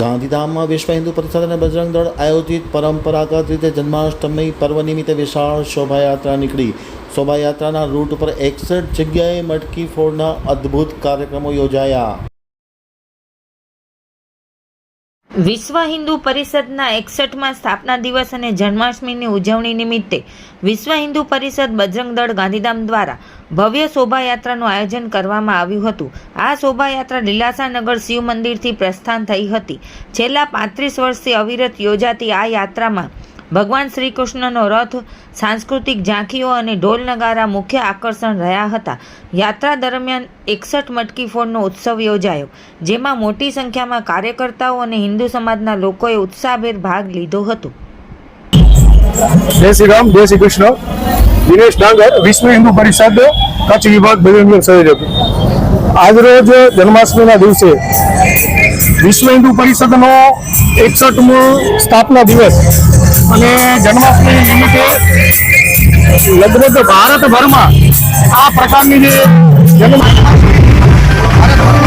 ગાંધીધામમાં વિશ્વ હિન્દુ પરિષદ અને બજરંગ દળ આયોજિત પરંપરાગત રીતે જન્માષ્ટમી પર્વ નિમિત્તે વિશાળ શોભાયાત્રા નીકળી. શોભાયાત્રાના રૂટ પર એકસઠ જગ્યાએ મટકી ફોડના અદ્ભુત કાર્યક્રમો યોજાયા. વિશ્વ હિન્દુ પરિષદના એકસઠમાં સ્થાપના દિવસ અને જન્માષ્ટમીની ઉજવણી નિમિત્તે વિશ્વ હિન્દુ પરિષદ બજરંગ દળ ગાંધીધામ દ્વારા ભવ્ય શોભાયાત્રાનું આયોજન કરવામાં આવ્યું હતું. આ શોભાયાત્રા લીલાસાનગર શિવ મંદિરથી પ્રસ્થાન થઈ હતી. છેલ્લા પાંત્રીસ વર્ષથી અવિરત યોજાતી આ યાત્રામાં ભગવાન શ્રી કૃષ્ણનો રથ સાંસ્કૃતિક ઝાંખીઓ અને ઢોલ નગારા મુખ્ય આકર્ષણ રહ્યા હતા. યાત્રા દરમિયાન એકસઠ મટકી ફોડનો ઉત્સવ યોજાયો, જેમાં મોટી સંખ્યામાં કાર્યકર્તાઓ અને હિન્દુ સમાજના લોકોએ ઉત્સાહભેર ભાગ લીધો હતો. જય શ્રી રામ, જય શ્રી કૃષ્ણ. દિનેશ ડાંગર, વિશ્વ હિન્દુ પરિષદ, કચ્છ વિભાગ સંયોજક આજરોજ જન્માષ્ટમીના દિવસે વિશ્વ હિન્દુ પરિષદનો એકસઠમો સ્થાપના દિવસ અને જન્માષ્ટમી નિમિત્તે લગભગ ભારતભરમાં આ પ્રકારની જે જન્માષ્ટમી